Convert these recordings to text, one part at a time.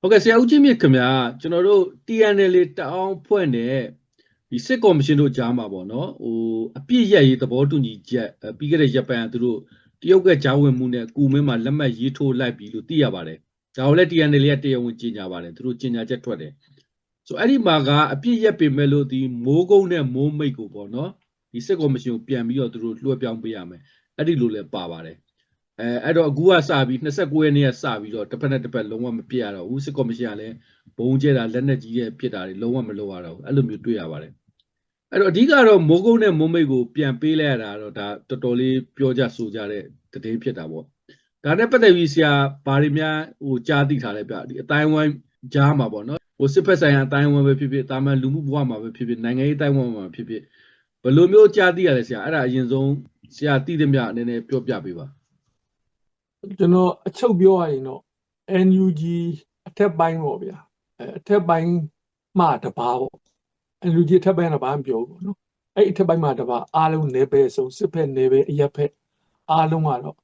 ဟုတ်ကဲ့ဆရာဦးချင်းမြင့်ခင်ဗျာကျွန်တော်တို့ TNL တအောင်ဖွဲ့နဲ့ဒီစစ်ကော်မရှင်တို့ကြားမှာပေါ့နော်ဟိုအပြစ်ရက်ရေးသဘောတူညီချက်အဲပြီးခဲ့တဲ့ရက်ပိုင်းကသူတို့တရုတ်ကကြားဝင်မှုနဲ့ကူမင်းမှာလက်မှတ်ရေးထိုးလိုက်ပြီလို့သိရပါတယ်ဒါကိုလည်း TNL ကတရားဝင်ကြေညာပါတယ်သူတို့ကြေညာချက်ထွက်တယ်ဆိုအဲ့ဒီမှာကအပြစ်ရက်ပင်မဲ့လို့ဒီမိုးကုန်းနဲ့မိုးမိတ်ကိုပေါ့နော်ဒီစစ်ကော်မရှင်ကိုပြန်ပြီးတော့သူတို့လွှဲပြောင်းပေးရမယ်အဲ့ဒီလိုလည်းပါပါတယ် အဲအဲ့တော့အခုကစပြီး29ရက်နေ့ကစပြီးတော့တစ်ဖက်နဲ့တစ်ဖက်လုံးဝမပြစ်ရတော့ဘူးစစ်ကော်မရှင်ကလည်းဘုံကျဲတာလက်နက်ကြီးရဲ့ပြစ်တာတွေလုံးဝမလုပ်ရတော့ဘူးအဲ့လိုမျိုးတွေ့ရပါတယ်အဲ့တော့အဓိကတော့မိုးကုန်းနဲ့မိုးမိတ်ကိုပြန်ပေးလိုက်ရတာတော့ဒါတော်တော်လေးပြောကြဆိုကြတဲ့တည်င်းဖြစ်တာပေါ့ဒါနဲ့ပတ်သက်ပြီးဆရာဘာတွေများဟိုကြားသိထားလဲဗျဒီအတိုင်းဝိုင်းကြားမှာပေါ့နော်ဟိုစစ်ဖက်ဆိုင်ရာအတိုင်းဝိုင်းပဲဖြစ်ဖြစ်တာမန်လူမှုဘဝမှာပဲဖြစ်ဖြစ်နိုင်ငံရေးအတိုင်းဝိုင်းမှာဖြစ်ဖြစ်ဘယ်လိုမျိုးကြားသိရလဲဆရာအဲ့ဒါအရင်ဆုံးဆရာသိတဲ့မြအနေနဲ့ပြောပြပေးပါ ကျွန်တော်အချုပ်ပြောရရင်တော့ NUG အထက်ပိုင်းပေါ့ဗျာအဲအထက်ပိုင်းမှတပါပေါ့ NUG အထက်ပိုင်းကဘာမှမပြောဘူးပေါ့နော်အဲ့အထက်ပိုင်းမှတပါအားလုံးနေပဲဆုံးစစ်ဖက်နေပဲအရက်ဖက်အားလုံးကတော့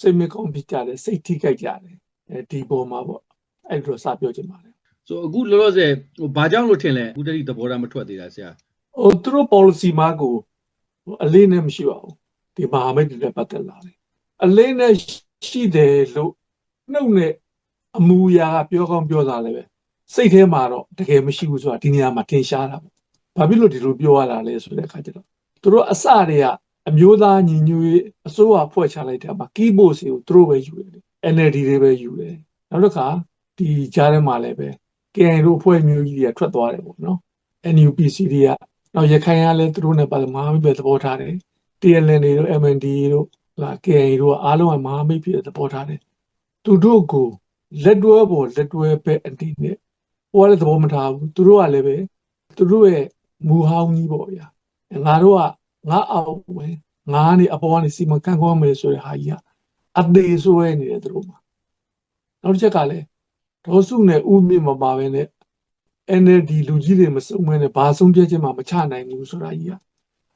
စိတ်မကောင်းဖြစ်ကြတယ်စိတ်ထိခိုက်ကြတယ်အဲဒီပေါ်မှာပေါ့အဲ့လိုစပြောချင်ပါတယ်ဆိုအခုလောလောဆယ်ဟိုဘာကြောင့်လို့ထင်လဲအခုတတိသဘောထားမထွက်သေးတာဆရာဟိုသူတို့ policy မှာကိုဟိုအလေးနဲ့မရှိပါဘူးဒီမဟာမိတ်တွေနဲ့ပတ်သက်လာတယ်အလေးနဲ့ ရှိတယ်လို့နှုတ်နဲ့အမူအရာကပြောကောင်းပြောတာလည်းပဲစိတ်ထဲမှာတော့တကယ်မရှိဘူးဆိုတာဒီနေရာမှာထင်ရှားတာပေါ့ဘာဖြစ်လို့ဒီလိုပြောရတာလဲဆိုတဲ့အခါကျတော့သူတို့အစတွေကအမျိုးသားညီညွတ်ရေးအစိုးရဖွဲ့ချလိုက်တဲ့မှာ keyboard စီကိုသူတို့ပဲယူတယ် NLD တွေပဲယူတယ်နောက်တစ်ခါဒီကြားထဲမှာလည်းပဲ KN တို့အဖွဲ့မျိုးကြီးတွေကထွက်သွားတယ်ပေါ့နော် NUPC တွေကနောက်ရခိုင်ကလည်းသူတို့နဲ့ပါမဟာမိတ်ပဲသဘောထားတယ် TLN တွေတို့ MND တို့ လာ KN တို့ကအားလုံးကမဟာမိတ်ဖြစ်သဘောထားတယ်သူတို့ကိုလက်တွဲပေါ်လက်တွဲပဲအတိနဲ့ဟိုကလည်းသဘောမထားဘူးသူတို့ကလည်းပဲသူတို့ရဲ့မူဟောင်းကြီးပေါ့ဗျာငါတို့ကငါအောင်ပဲငါကနေအပေါ်ကနေစီမံခန့်ခွဲမယ်ဆိုတဲ့ဟာကြီးကအသေးဆွဲနေတယ်သူတို့မှာနောက်တစ်ချက်ကလည်းဒေါ်စုနဲ့ဥမြင့်မပါဘဲနဲ့ NLD လူကြီးတွေမစုံမဲနဲ့ဘာဆုံးဖြတ်ချက်မှမချနိုင်ဘူးဆိုတာကြီးက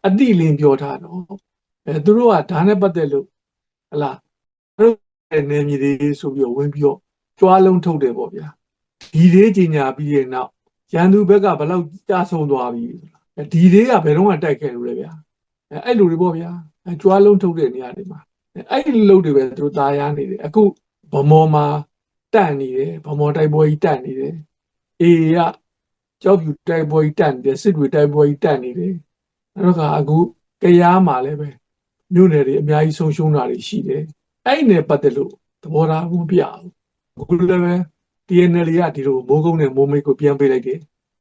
အတိလင်းပြောထားတော့ အဲသူတို့ကဒါနဲ့ပတ်သက်လို့ဟလာတို့ရဲ့နေမြေတွေဆိုပြီးတော့ဝင်ပြီးတော့ကြွားလုံးထုတ်တယ်ပေါ့ဗျာဒီလေးကြီးညာပြီးရဲ့နောက်ရန်သူဘက်ကဘယ်လောက်ကြာဆုံးသွားပြီဆိုတာဒီလေးကဘယ်တော့မှတိုက်ခဲ့လို့လဲဗျာအဲအဲ့လိုတွေပေါ့ဗျာအဲကြွားလုံးထုတ်တဲ့နေရာတွေမှာအဲ့ဒီလုံတွေပဲသူတို့ตายရနေတယ်အခုဗမောမှာတန့်နေတယ်ဗမောတိုက်ပွဲကြီးတန့်နေတယ်အေးက ကြောက်ဖြူတိုက်ပွဲကြီးတက်နေတယ်စစ်တွေတိုက်ပွဲကြီးတက်နေတယ်အဲ့တော့ကအခုကြရားမှာလည်းပဲ မြို့နယ်တွေအများကြီးဆုံးရှုံးတာတွေရှိတယ်အဲ့နဲ့ပတ်သက်လို့သဘောထားမပြဘူးအခုလည်းပဲ TNL ကဒီလိုမိုးကုန်းနဲ့မိုးမိတ်ကိုပြန်ပေးလိုက်တယ်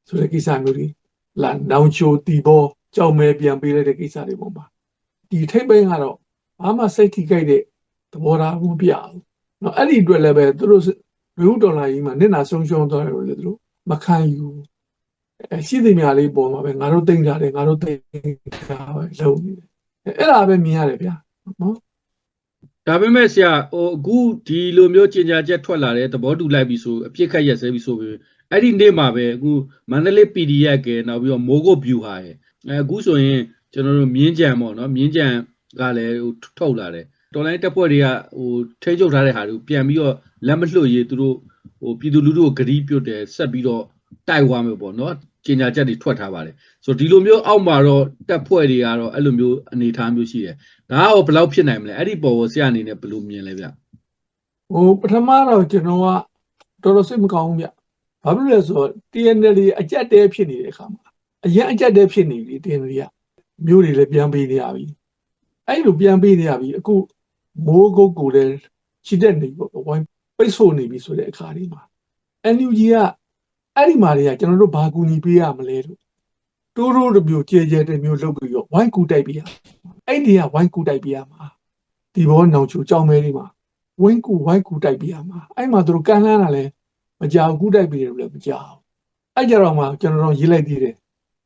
ဆိုတဲ့ကိစ္စမျိုးတွေလာနောင်ချိုတီဘောကြောက်မဲပြန်ပေးလိုက်တဲ့ကိစ္စတွေပေါ့ပါဒီထိပ်ပိုင်းကတော့ဘာမှစိတ်ထိခိုက်တဲ့သဘောထားမပြဘူးเนาะအဲ့ဒီအတွက်လည်းပဲသူတို့လူဦးဒေါ်လာကြီးမှာနစ်နာဆုံးရှုံးသွားတယ်လို့လည်းသူတို့မခံယူဘူး အဲရှိသမျှလေးပေါ်မှာပဲငါတို့တိတ်ကြတယ်ငါတို့တိတ်တာပဲလုံးနေတယ် အဲ့ဒါပဲမြင်ရတယ်ဗျာနော်ဒါပေမဲ့ဆရာဟိုအခုဒီလိုမျိုးကြေညာချက်ထွက်လာတဲ့သဘောတူလိုက်ပြီဆိုအပြစ်ခတ်ရက်စဲပြီဆိုပြီးအဲ့ဒီနေ့မှာပဲအခုမန္တလေး PDF ကဲနောက်ပြီးတော့မိုးကုတ် view ဟာရဲ့အဲအခုဆိုရင်ကျွန်တော်တို့မြင်းကြံပေါ့နော်မြင်းကြံကလည်းဟိုထုတ်လာတယ်တော်လိုင်းတက်ဖွဲ့တွေကဟိုထိချုပ်ထားတဲ့ဟာတွေကိုပြန်ပြီးတော့လက်မလွှတ်ရေးသူတို့ဟိုပြည်သူလူထုကိုဂရီးပြုတ်တယ်ဆက်ပြီးတော့တိုက်သွားမယ်ပေါ့နော် ကြေညာချက်တွေထွက်ထားပါတယ်ဆိုတော့ဒီလိုမျိုးအောက်မှာတော့တက်ဖွဲ့တွေကတော့အဲ့လိုမျိုးအနေအထားမျိုးရှိတယ်ဒါကရောဘယ်လောက်ဖြစ်နိုင်မလဲအဲ့ဒီပေါ်ကိုဆရာအနေနဲ့ဘယ်လိုမြင်လဲဗျဟိုပထမတော့ကျွန်တော်ကတော်တော်စိတ်မကောင်းဘူးဗျဘာဖြစ်လို့လဲဆိုတော့ TNL အကြက်တဲဖြစ်နေတဲ့အခါမှာအရင်အကြက်တဲဖြစ်နေပြီ TNL ကမျိုးတွေလည်းပြန်ပေးနေရပြီအဲ့လိုပြန်ပေးနေရပြီအခုမိုးကုတ်ကိုလည်းချစ်တဲ့နေပေါ့ဝိုင်းပိတ်ဆို့နေပြီဆိုတဲ့အခါဒီမှာ NUG က အဲ့ဒီမှာတွေကကျွန်တော်တို့ဘာကူညီပေးရမလဲလို့တိုးတိုးတစ်မျိုးကြဲကြဲတစ်မျိုးလုပ်ပြီးတော့ဝိုင်းကူတိုက်ပေးရအဲ့ဒီကဝိုင်းကူတိုက်ပေးရမှာဒီဘောနောင်ချိုကြောင်မဲတွေမှာဝိုင်းကူဝိုင်းကူတိုက်ပေးရမှာအဲ့မှာသူတို့ကန်လန်းတာလဲမကြောက်ကူတိုက်ပေးတယ်လို့လည်းမကြောက်အဲ့ကြတော့မှကျွန်တော်တို့ရေးလိုက်သေးတယ်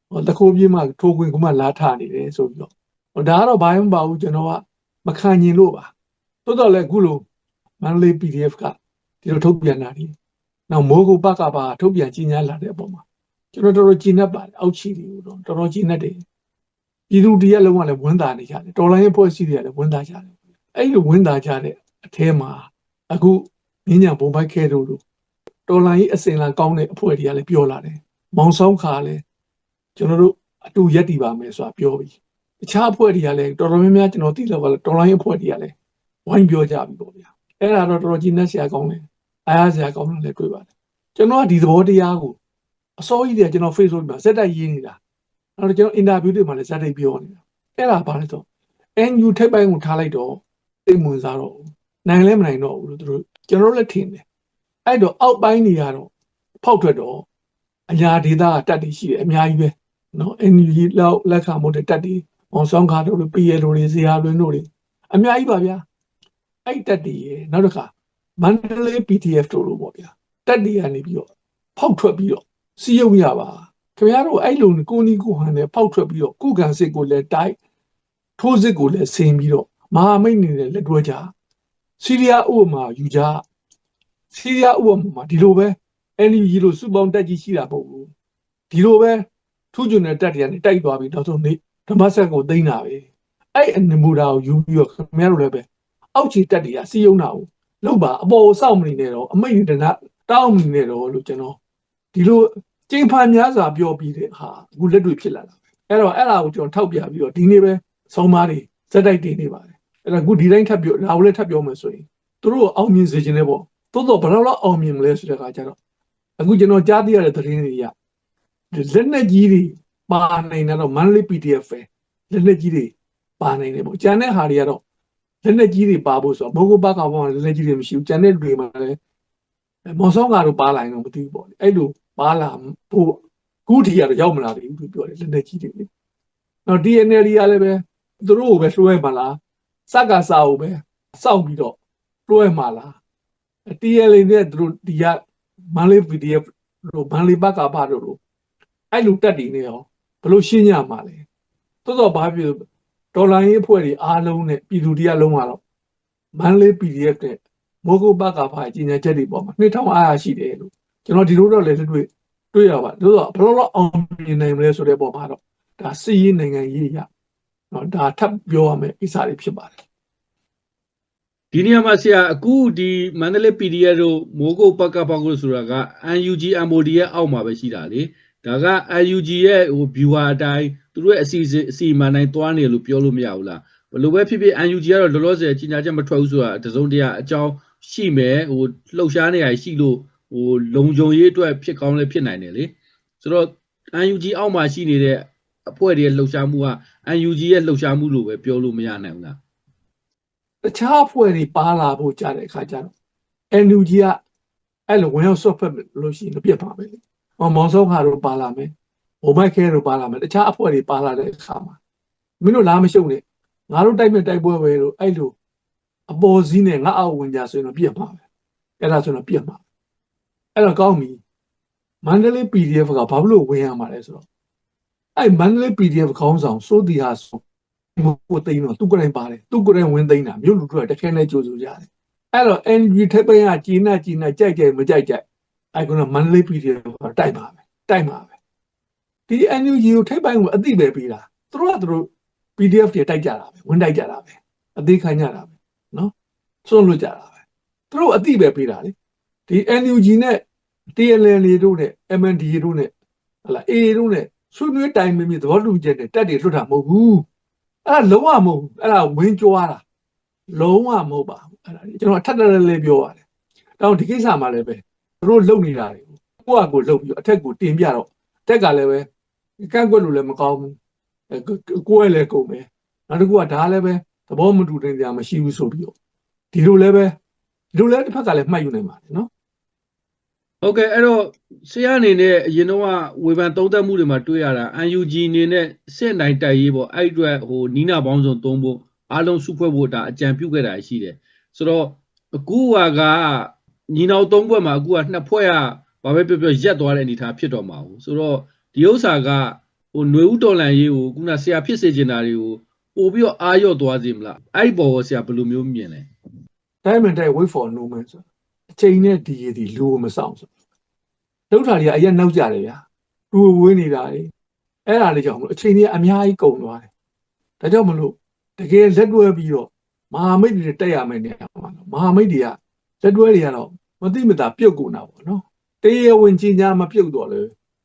ဟောတခိုးပြေးမှထိုးခွင်ကမှလာထနေတယ်ဆိုပြီးတော့ဟောဒါကတော့ဘာမှမပါဘူးကျွန်တော်ကမခံညင်လို့ပါသို့တော်လည်းအခုလိုမန္တလေး PDF ကဒီလိုထုတ်ပြန်တာဒီ နောက်မိုးကုတ်ပကပါထုတ်ပြန်ကြီးညာလာတဲ့အပေါ်မှာကျွန်တော်တော်တော်ကြည်နပ်ပါတယ်အောက်ခြေတွေကိုတော့တော်တော်ကြည်နပ်တယ်ပြည်သူတရက်လုံးကလည်းဝန်တာနေကြတယ်တော်လိုင်းရဲ့ဖွဲ့စည်းတွေကလည်းဝန်တာကြတယ်အဲ့လိုဝန်တာကြတဲ့အထဲမှာအခုမြင်းညာဘုံဘိုက်ခဲတို့လို့တော်လိုင်းကြီးအစင်လာကောင်းတဲ့အဖွဲ့တွေကလည်းပြောလာတယ်မောင်ဆောင်ခါလည်းကျွန်တော်တို့အတူရက်တည်ပါမယ်ဆိုတာပြောပြီးတခြားအဖွဲ့တွေကလည်းတော်တော်များများကျွန်တော်သိလို့ကလည်းတော်လိုင်းအဖွဲ့တွေကလည်းဝိုင်းပြောကြပြီပေါ့ဗျာအဲ့ဒါတော့တော်တော်ကြီးနှက်စရာကောင်းတယ် အားရစရာကောင်းတယ်လည်းတွေ့ပါတယ်ကျွန်တော်ကဒီသဘောတရားကိုအစိုးရတွေကကျွန်တော် Facebook မှာစက်တိုက်ရေးနေတာအဲ့တော့ကျွန်တော်အင်တာဗျူးတွေမှာလည်းစက်တိုက်ပြောနေတာအဲ့ဒါဘာလဲဆို NU ထိပ်ပိုင်းကိုထားလိုက်တော့သိမဝင်စားတော့ဘူးနိုင်လဲမနိုင်တော့ဘူးလို့သူတို့ကျွန်တော်တို့လည်းထင်တယ်အဲ့တော့အောက်ပိုင်းတွေကတော့ဖောက်ထွက်တော့အညာဒေသကတက်တည်ရှိတယ်အများကြီးပဲနော် NU လောက်လက်ခံဖို့တဲ့တက်တည်အောင်ဆောင်ခါတို့လို့ PL တို့တွေဇေယျလွင်တို့တွေအများကြီးပါဗျာအဲ့တက်တည်ရေနောက်တစ်ခါ မန္တလေး PDF တို့လို့ပေါ့ဗျာတက်တည်ကနေပြီးတော့ဖောက်ထွက်ပြီးတော့စီးရုံရပါခင်ဗျားတို့အဲ့လိုကိုနီကိုဟန်နဲ့ဖောက်ထွက်ပြီးတော့ကုကန်စစ်ကိုလည်းတိုက်ထိုးစစ်ကိုလည်းဆင်ပြီးတော့မဟာမိတ်နေနဲ့လက်တွဲကြစီးရီးယားဥပမာယူကြစီးရီးယားဥပမာဒီလိုပဲ NUG လို့စုပေါင်းတက်ကြီးရှိတာပေါ့ဘူးဒီလိုပဲထူးချွန်တဲ့တက်တွေကနေတိုက်သွားပြီးတော့ဆိုနေဓမ္မဆက်ကိုသိမ်းတာပဲအဲ့အနမူတာကိုယူပြီးတော့ခင်ဗျားတို့လည်းပဲအောက်ခြေတက်တွေကစီးရုံတာကို လောက်ပါအပေါ်စောင့်မနေနဲ့တော့အမိတ်တနာတောင်းမနေနဲ့တော့လို့ကျွန်တော်ဒီလိုကျင်းဖန်များစွာပြောပြီးတဲ့ဟာအခုလက်တွေ့ဖြစ်လာတာအဲ့တော့အဲ့ဒါကိုကျွန်တော်ထောက်ပြပြီးတော့ဒီနေ့ပဲဆုံးမတွေစက်တိုက်တင်နေပါတယ်အဲ့ဒါအခုဒီတိုင်းထပ်ပြောဒါကိုလည်းထပ်ပြောမယ်ဆိုရင်သူတို့အောင်မြင်စေခြင်းလည်းပေါ့သို့တော့ဘယ်တော့လောက်အောင်မြင်မလဲဆိုတဲ့အခါကျတော့အခုကျွန်တော်ကြားသိရတဲ့သတင်းတွေရလက်နက်ကြီးတွေပါနိုင်တယ်တော့ monthly PDF ပဲလက်နက်ကြီးတွေပါနိုင်တယ်ပေါ့ကျန်တဲ့ဟာတွေကတော့ လက်နက်ကြီးတွေပါဖို့ဆိုတော့မိုးကုတ်ဘက်ကဘောင်းလက်နက်ကြီးတွေမရှိဘူးကျန်တဲ့တွေမှာလည်းမော်ဆောင်ကတော့ပါလာရင်တော့မသိဘူးပေါ့အဲ့လိုပါလာဖို့ခုထိကတော့ရောက်မလာသေးဘူးပြောတယ်လက်နက်ကြီးတွေလေနော် DNL ကလည်းပဲသူတို့ကိုပဲလွှဲမှာလားစက္ကစာကိုပဲစောင့်ပြီးတော့လွှဲမှာလား TLA နဲ့သူတို့ဒီကမန်လေး PDF တို့မန်လေးဘက်ကဘာတို့လို့အဲ့လိုတက်တည်နေရောဘလို့ရှင်းရမှာလဲသို့တော့ဘာဖြစ် ဒေါ်လာရေးအဖွဲ့တွေအားလုံးနဲ့ပြည်သူတရားလုံးကတော့မန်လေး PDF နဲ့မိုးကုတ်ဘက်ကဘာကြီးညာချက်တွေပေါ်မှာနှစ်ထောင်အားရရှိတယ်လို့ကျွန်တော်ဒီလိုတော့လည်းတွေ့တွေ့ရပါသို့တော့ဘလို့တော့အောင်မြင်နိုင်မလဲဆိုတဲ့ပုံမှာတော့ဒါစီးရေးနိုင်ငံရေးရနော်ဒါထပ်ပြောရမယ်ကိစ္စတွေဖြစ်ပါတယ်ဒီနေရာမှာဆရာအခုဒီမန္တလေး PDF တို့မိုးကုတ်ပကပကုလို့ဆိုတာက UNG MOD ရဲ့အောက်မှာပဲရှိတာလေဒါက UNG ရဲ့ဟို viewer အတိုင်း သူတို့ရဲ့အစီအစဉ်အစီအမံတိုင်းသွားနေလို့ပြောလို့မရဘူးလားဘယ်လိုပဲဖြစ်ဖြစ် UNG ကတော့လောလောဆယ်ကြီးညာချက်မထွက်ဘူးဆိုတာတစုံတရာအကြောင်းရှိမယ်ဟိုလှုပ်ရှားနေရရှိလို့ဟိုလုံခြုံရေးအတွက်ဖြစ်ကောင်းလည်းဖြစ်နိုင်တယ်လေဆိုတော့ UNG အောက်မှာရှိနေတဲ့အဖွဲ့တွေရဲ့လှုပ်ရှားမှုက UNG ရဲ့လှုပ်ရှားမှုလို့ပဲပြောလို့မရနိုင်ဘူးလားတခြားအဖွဲ့တွေပါလာဖို့ကြားတဲ့အခါကျတော့ NUG ကအဲ့လိုဝင်ရောက်ဆွတ်ဖက်လို့ရှိရင်ပြတ်ပါပဲလေ။ဟောမောင်စောခါတို့ပါလာမယ်။ ဘိုမိုက်ခဲတို့ပါလာမယ်။တခြားအဖွဲ့တွေပါလာတဲ့အခါမှာမင်းတို့လားမရှုံနဲ့ငါတို့တိုက်မဲ့တိုက်ပွဲပဲလို့အဲ့လိုအပေါ်စည်းနဲ့ငါအောက်ဝင်ကြဆိုရင်တော့ပြတ်ပါပဲ။အဲ့ဒါဆိုတော့ပြတ်ပါ။အဲ့တော့ကောင်းပြီ။မန္တလေး PDF ကဘာလို့ဝင်ရမှာလဲဆိုတော့အဲ့မန္တလေး PDF ခေါင်းဆောင်စိုးတီဟာဆိုကိုသိန်းတော့သူကိုယ်တိုင်ပါတယ်သူကိုယ်တိုင်ဝင်သိန်းတာမြို့လူတို့ကတခဲနဲ့ကြိုးစိုးကြတယ်အဲ့တော့ NG ထက်ပိုင်းကจีနာจีနာကြိုက်ကြိုက်မကြိုက်ကြိုက်အဲ့ကောင်ကမန္တလေး PDF ကတိုက်ပါပဲတိုက်ပါပဲ ဒီ NUG ကိုထက်ပိုင်းကိုအသိပဲပေးတာသူတို့ကသူတို့ PDF တွေတိုက်ကြတာပဲဝင်တိုက်ကြတာပဲအသေးခံကြတာပဲနော်စွန့်လွတ်ကြတာပဲသူတို့အသိပဲပေးတာလေဒီ NUG နဲ့ TLL တို့နဲ့ MND တို့နဲ့ဟလာ AA တို့နဲ့ဆွေးနွေးတိုင်မင်းမြသဘောတူချက်နဲ့တက်တွေလွတ်တာမဟုတ်ဘူးအဲ့ဒါလုံးဝမဟုတ်ဘူးအဲ့ဒါဝင်းကြွားတာလုံးဝမဟုတ်ပါဘူးအဲ့ဒါကျွန်တော်ထပ်တလဲလဲပြောရတယ်တောင်းဒီကိစ္စမှာလည်းပဲသူတို့လုံနေတာတွေကိုယ့်အကိုလုံပြီးအထက်ကိုတင်ပြတော့တက်ကလည်းပဲ ကန့်ကွက်လို့လည်းမကောင်းဘူးကိုယ်လည်းကုန်ပဲနောက်တစ်ခုကဒါလည်းပဲသဘောမတူတဲ့နေရာမရှိဘူးဆိုပြီးတော့ဒီလိုလည်းပဲဒီလိုလည်းတစ်ဖက်ကလည်းမှတ်ယူနိုင်ပါတယ်နော်ဟုတ်ကဲ့အဲ့တော့ဆရာအနေနဲ့အရင်တော့ဝေဖန်သုံးသပ်မှုတွေမှာတွေ့ရတာ UNG အနေနဲ့စစ်နိုင်တိုက်ရေးပေါ့အဲ့အတွက်ဟိုနီးနာပေါင်းစုံသုံးဖို့အားလုံးစုဖွဲ့ဖို့ဒါအကြံပြုခဲ့တာရှိတယ်ဆိုတော့အခုဟာကညီနောင်သုံးဖွဲ့မှာအခုကနှစ်ဖွဲ့ကဘာပဲပြောပြောရက်သွားတဲ့အနေအထားဖြစ်တော့မှာဘူးဆိုတော့ ဒီဥစ္စာကဟိုຫນွေဥတော်လန်ရေးကိုခုနဆရာဖြစ်စေချင်တာတွေကိုပို့ပြီးတော့အာရော့သွားစေမလားအဲ့ဒီပေါ်ကိုဆရာဘယ်လိုမျိုးမြင်လဲ diamond type wait for no man ဆိုအချိန်နဲ့ဒီရည်ဒီလူမဆောင်ဆိုဒုက္ခတွေကအရင်နောက်ကြတယ်ဗျာလူဝေးနေတာလေအဲ့ဒါလေးကြောင့်မလို့အချိန်ကြီးအများကြီးကုန်သွားတယ်ဒါကြောင့်မလို့တကယ်လက်တွဲပြီးတော့မဟာမိတ်တွေတက်ရမယ်နေရာမှာမဟာမိတ်တွေကလက်တွဲတွေကတော့မသိမသာပြုတ်ကုန်တာပေါ့နော်တရားဝင်ကြီးညာမပြုတ်တော့လေ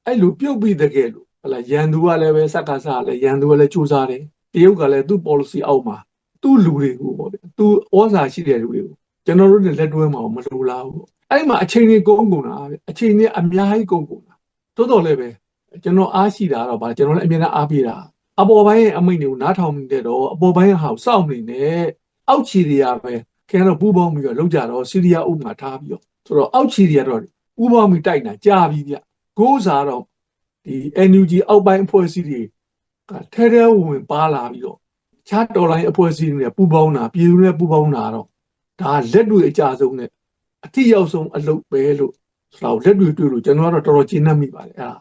အဲ့လိုပြုတ်ပြီးတကယ်လို့ဟလာရန်သူကလည်းပဲစက္ကစလည်းရန်သူကလည်းစူးစမ်းတယ်တရုတ်ကလည်းသူ့ policy အောက်မှာသူ့လူတွေကိုပေါ့ဗျသူဩဇာရှိတဲ့လူတွေကိုကျွန်တော်တို့နဲ့လက်တွဲမှာမလိုလားဘူးပေါ့အဲ့မှာအချိန်ကြီးကုန်ကုန်တာဗျအချိန်ကြီးအများကြီးကုန်ကုန်တာတိုးတော်လည်းပဲကျွန်တော်အားရှိတာတော့ဗာကျွန်တော်လည်းအမြဲတမ်းအားပေးတာအပေါ်ပိုင်းရဲ့အမိန့်တွေကိုနားထောင်နေတဲ့တော့အပေါ်ပိုင်းဟာစောင့်နေနဲ့အောက်ခြေတွေကပဲခင်ဗျားတို့ပူးပေါင်းပြီးတော့လောက်ကြတော့စီးရီးယားဥပမာထားပြီးတော့ဆိုတော့အောက်ခြေတွေကတော့ပူးပေါင်းပြီးတိုက်တာကြာပြီဗျ ကိုးစားတော့ဒီ NUG အောက်ပိုင်းအဖွဲ့အစည်းတွေကထဲထဲဝင်ပါလာပြီးတော့ခြားတော်လိုင်းအဖွဲ့အစည်းတွေနဲ့ပူးပေါင်းတာပြည်သူနဲ့ပူးပေါင်းတာတော့ဒါလက်တွေအကြဆုံးနဲ့အထိရောက်ဆုံးအလုပ်ပဲလို့ဆိုတော့လက်တွေတွေ့လို့ကျွန်တော်ကတော့တော်တော်ကျဉ်းနှံ့မိပါတယ်အဲ့ဒါ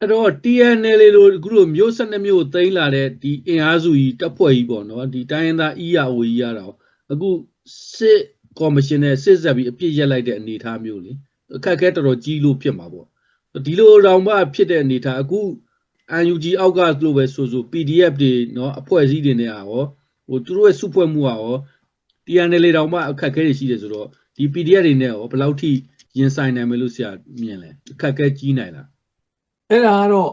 အဲ့တော့ TNL လို့အခုလိုမျိုး12မျိုးသိမ်းလာတဲ့ဒီအင်အားစုကြီးတပ်ဖွဲ့ကြီးပေါ့နော်ဒီတိုင်းရင်းသား EAO ကြီးရတာကိုအခုစစ်ကော်မရှင်နဲ့စစ်ဆက်ပြီးအပြစ်ရက်လိုက်တဲ့အနေအထားမျိုးလေအခက်အခဲတော်တော်ကြီးလို့ဖြစ်မှာပေါ့ ဒီလိုတောင်မှဖြစ်တဲ့အနေအထားအခု UNG အောက်ကလို့ပဲဆိုဆို PDF တွေနော်အဖွဲ့အစည်းတွေနဲ့ရောဟိုသူတို့ရဲ့စုဖွဲ့မှုကရော TNL တောင်မှအခက်အခဲတွေရှိတယ်ဆိုတော့ဒီ PDF တွေနဲ့ရောဘယ်လောက်ထိရင်ဆိုင်နိုင်မယ်လို့ဆရာမြင်လဲအခက်အခဲကြီးနိုင်လားအဲ့ဒါကတော့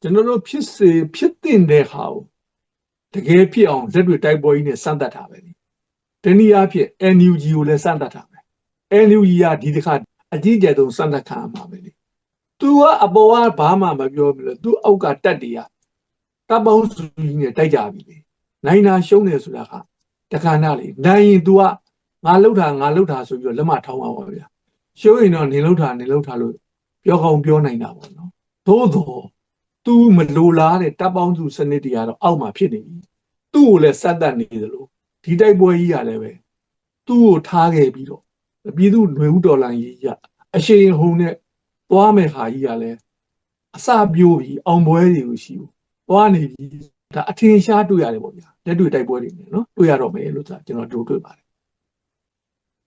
ကျွန်တော်တို့ဖြစ်စေဖြစ်တင်တဲ့ဟာကိုတကယ်ဖြစ်အောင်လက်တွေတိုက်ပွဲကြီးနဲ့စမ်းသပ်တာပဲလေတနည်းအားဖြင့် NUG ကိုလည်းစမ်းသပ်တာပဲ NUG ကဒီတစ်ခါအကြီးကျယ်ဆုံးစမ်းသပ်ခံရမှာပဲလေ သူကအပေါ်ကဘာမှမပြောဘူးလေသူအောက်ကတက်တွေကတပ်ပေါင်းစုကြီးနဲ့တိုက်ကြပြီလေနိုင်နာရှုံးတယ်ဆိုတာကတခါနာလေနိုင်ရင် तू ကငါလှုပ်တာငါလှုပ်တာဆိုပြီးတော့လက်မထောင်းပါပါဗျာရှုံးရင်တော့နေလှုပ်တာနေလှုပ်တာလို့ပြောကောင်းပြောနိုင်တာပေါ့နော်သို့တော့ तू မလိုလားတဲ့တပ်ပေါင်းစုစနစ်တွေကတော့အောက်မှာဖြစ်နေပြီသူ့ကိုလည်းစက်တက်နေသလိုဒီတိုက်ပွဲကြီးကလည်းပဲသူ့ကိုထားခဲ့ပြီးတော့ပြည်သူຫນွေဥတော်လိုင်းကြီးကအရှိန်ဟုန်နဲ့ သွားမယ်ဟာကြီးကလည်းအစပြိုးပြီးအောင်ပွဲတွေကိုရှိဘူးသွားနေပြီဒါအထင်ရှားတွေ့ရတယ်ပေါ့ဗျာလက်တွေ့တိုက်ပွဲတွေနဲ့နော်တွေ့ရတော့မယ်လို့ကျွန်တော်တို့တွေ့ပါတယ်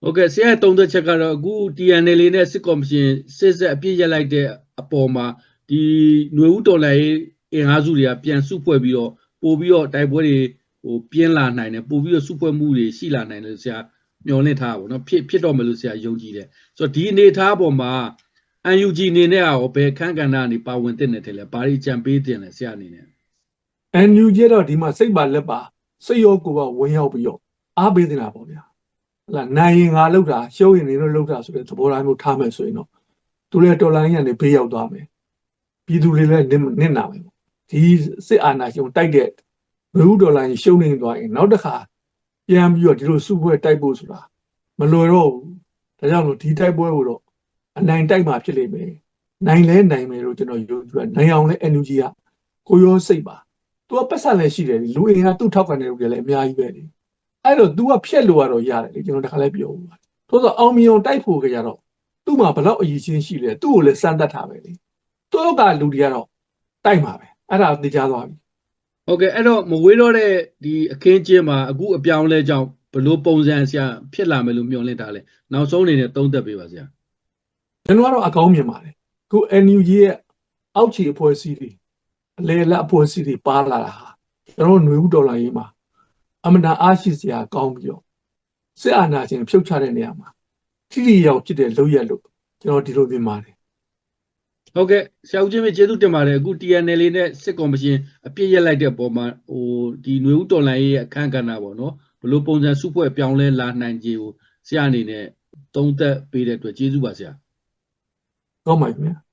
ဟုတ်ကဲ့ဆရာရဲ့သုံးသက်ချက်ကတော့အခု TNL နဲ့စစ်ကော်မရှင်စစ်ဆက်အပြစ်ရက်လိုက်တဲ့အပေါ်မှာဒီຫນွေဦးတော်လိုင်းအင်အားစုတွေကပြန်စုဖွဲ့ပြီးတော့ပို့ပြီးတော့တိုက်ပွဲတွေဟိုပြင်းလာနိုင်တယ်ပို့ပြီးတော့စုဖွဲ့မှုတွေရှိလာနိုင်တယ်ဆရာမျှော်လင့်ထားပါဘောနော်ဖြစ်ဖြစ်တော့မယ်လို့ဆရာယုံကြည်တယ်ဆိုတော့ဒီအနေအထားပေါ်မှာ UNG အနေနဲ့ရောဘယ်ခန့်ကဏ္ဍကနေပါဝင်တဲ့နယ်တယ်လဲဘာတွေကြံပေးတင်လဲဆရာအနေနဲ့ NUG တော့ဒီမှာစိတ်ပါလက်ပါစိတ်ရောကိုယ်ပါဝင်ရောက်ပြီးတော့အားပေးနေတာပေါ့ဗျာဟလာနိုင်ရင်ငါလောက်တာရှုံးရင်နေလို့လောက်တာဆိုတဲ့သဘောတိုင်းမျိုးထားမယ်ဆိုရင်တော့သူလည်းတော်လိုင်းရနေဘေးရောက်သွားမယ်ပြည်သူတွေလည်းနစ်နစ်နာမယ်ပေါ့ဒီစစ်အာဏာရှင်တိုက်တဲ့ဘယ်ဟုတော်လိုင်းရှုံးနေသွားရင်နောက်တစ်ခါပြန်ပြီးတော့ဒီလိုစုပွဲတိုက်ဖို့ဆိုတာမလွယ်တော့ဘူးဒါကြောင့်လို့ဒီတိုက်ပွဲကိုတော့ အနိုင်တိုက်မှာဖြစ်လိမ့်မယ်နိုင်လဲနိုင်မယ်လို့ကျွန်တော်ယုံကြည်တယ်နိုင်အောင်လဲ NUG ကကိုရောစိတ်ပါ तू ကပတ်ဆက်လည်းရှိတယ်လေလူအင်ကသူ့ထောက်ခံတဲ့လူတွေလည်းအများကြီးပဲလေအဲ့တော့ तू ကဖြက်လို့ရတော့ရတယ်လေကျွန်တော်တခါလည်းပြောဘူးပါသို့သောအောင်မြင်အောင်တိုက်ဖို့ကြရတော့သူ့မှာဘယ်လောက်အရေးချင်းရှိလဲသူ့ကိုလည်းစမ်းသပ်ထားပဲလေသူ့ကလူတွေကတော့တိုက်မှာပဲအဲ့ဒါသိကြသွားပြီဟုတ်ကဲ့အဲ့တော့မဝေးတော့တဲ့ဒီအခင်းကျင်းမှာအခုအပြောင်းလဲကြောင့်ဘယ်လိုပုံစံဆရာဖြစ်လာမယ်လို့မျှော်လင့်ထားလဲနောက်ဆုံးအနေနဲ့သုံးသပ်ပေးပါဆရာ ကျွန်တော်ကတော့အကောင်းမြင်ပါတယ်ခု NUG ရဲ့အောက်ခြေအဖွဲ့အစည်းတွေအလေလက်အဖွဲ့အစည်းတွေပါလာတာဟာကျွန်တော်တို့ຫນွေဥဒေါ်လာရေးမှာအမနာအားရှိစရာကောင်းပြီးတော့စစ်အာဏာရှင်ဖြုတ်ချတဲ့နေရာမှာထိထိရောက်ဖြစ်တဲ့လုပ်ရက်လို့ကျွန်တော်ဒီလိုမြင်ပါတယ် ဟုတ်ကဲ့ဆရာဦးချင်းမကျေးဇူးတင်ပါတယ်အခု TNL နဲ့စစ်ကော်မရှင်အပြစ်ရက်လိုက်တဲ့ပုံမှာဟိုဒီຫນွေဦးတော်လိုင်းရဲ့အခန်းကဏ္ဍပေါ့နော်ဘယ်လိုပုံစံစုဖွဲ့ပြောင်းလဲလာနိုင်ကြကိုဆရာအနေနဲ့သုံးသပ်ပေးတဲ့အတွက်ကျေးဇူးပါဆရာ ကောင်းပါပြီခင်ဗျာ